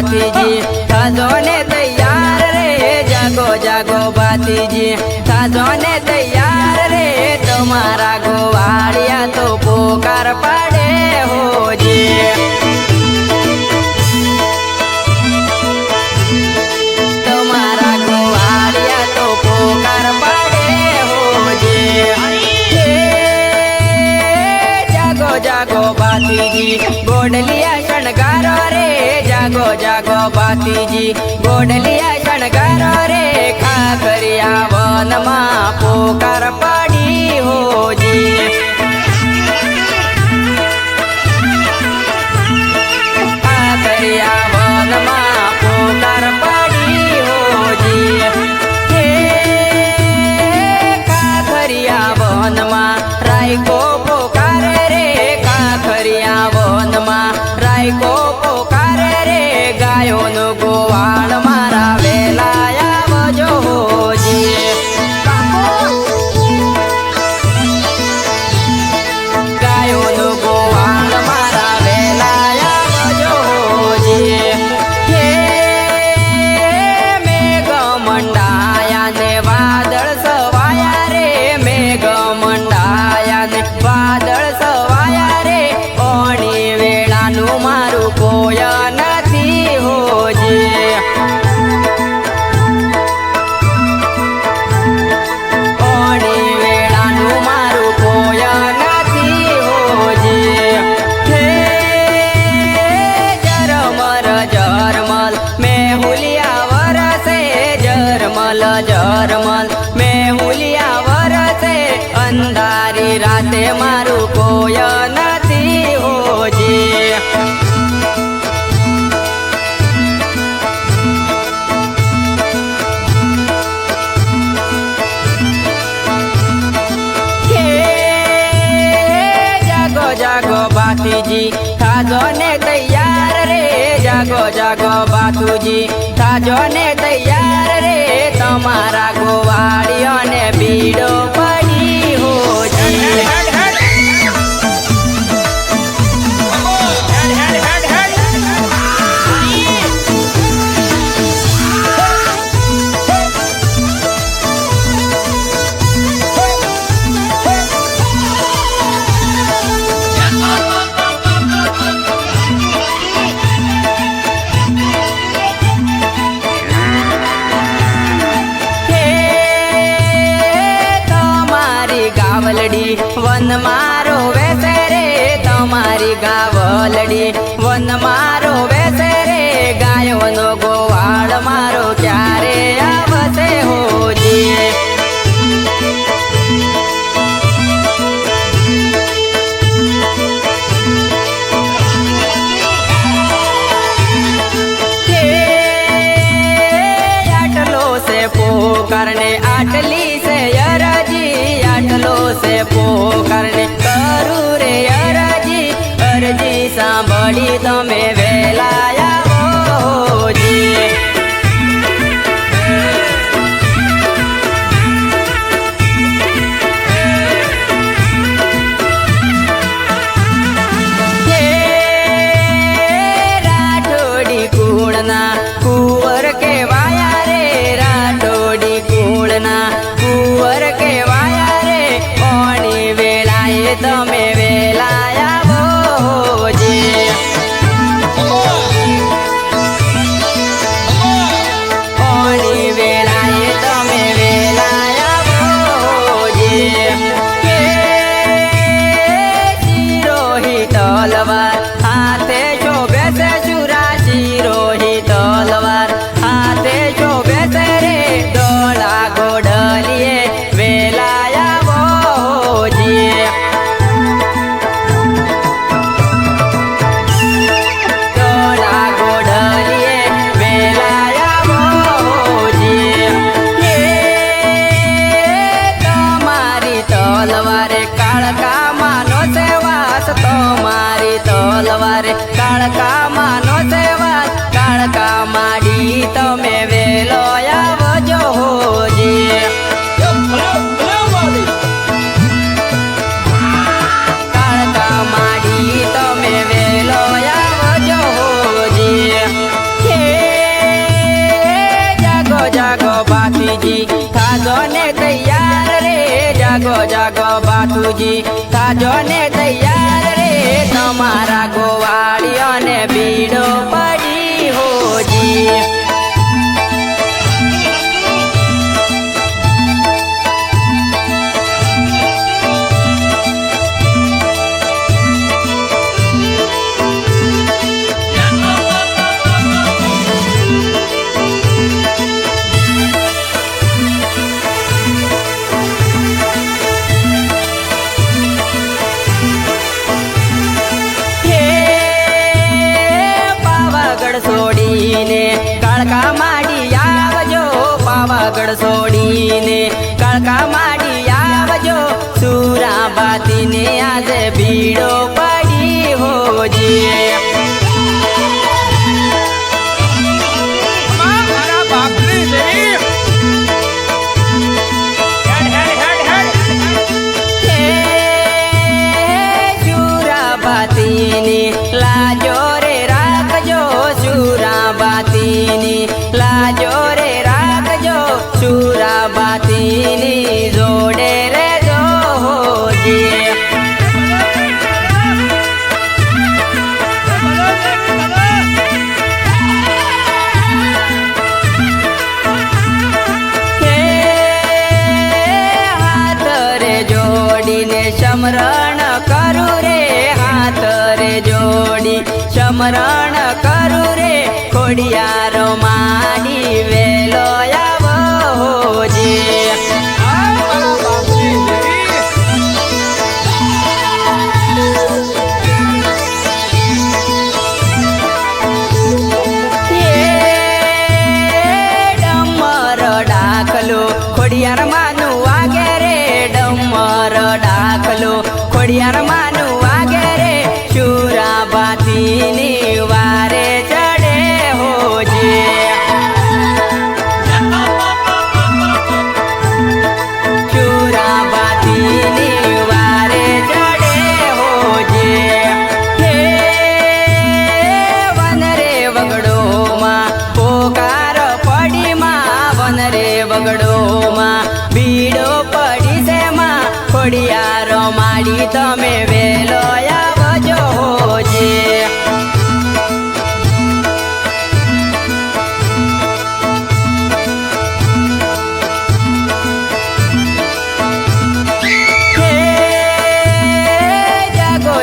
ભાતીજી સાધો ને તૈયાર રે, જાગો જાગો ભાતીજી સાધો ને તૈયાર રે, તમારા ગોવાળિયા તો પોકાર પાડે હોજે જાગો બાતીજી ગોડલિયા શણગારો જાગો જાગો ભાતીજી. ગોડલિયા શણગારો રે ખા કર્યા પોકાર પાડી હોજી. મારા ગોબાતુજી તાજો. ને તૈયાર રે તમારા ગોવાળીઓને બીડો વન મારો વેસે રે તમારી ગાવલડી વન મારો બાપુજી થાજો ને તૈયાર રે. તમારા ગોવાળીઓને બીડો પડી હોજી. સમરણ કરું રે હાથ રે જોડી. સમરણ કરું રે ખોડિયારો માની વેલો આવો હોજી માડી તમે વેલો આવજો હોજે.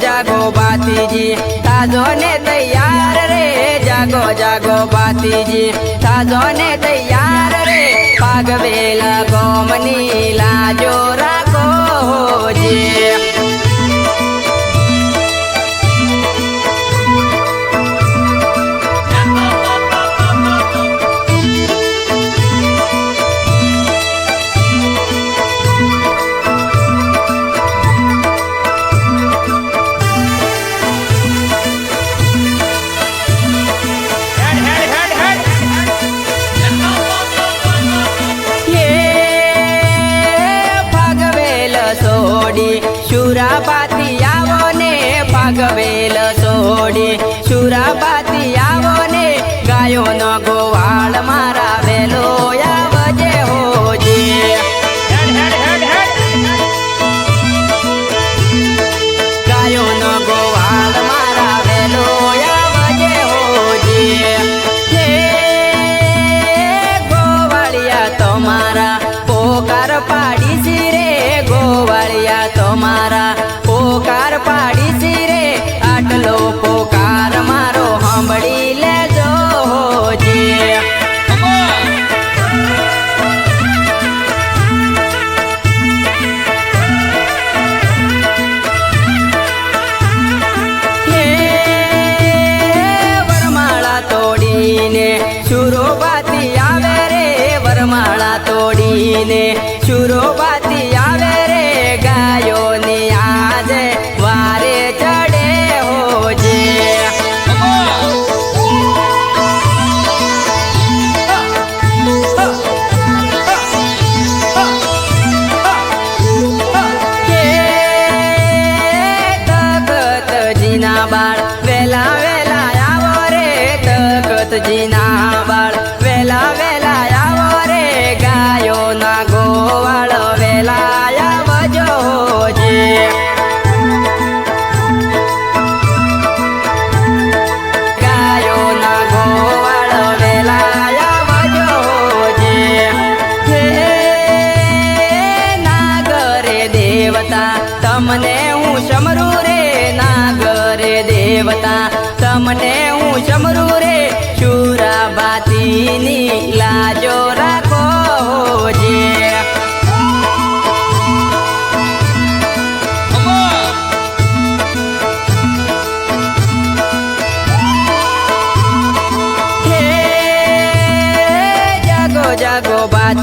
જાગો બાતીજી તાજો ને તૈયાર રે, જાગો જાગો બાતીજી તાજો ને તૈયાર રે, પાગવેલા ગોમની લાજો રાખો હોજી. ભાગવેલ સોડી શુરાપાતી આવો ને ગાયો નો ગોવાળ મારા વેલો આવજે હોજે. ગોવાળ મારા વેલો આવજે હોજી. ગોવાળિયા તમારા પોકાર પાડી. તોડીને શુરોબાતી આવે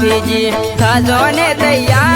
જાગો બાતીજી ને તૈયાર.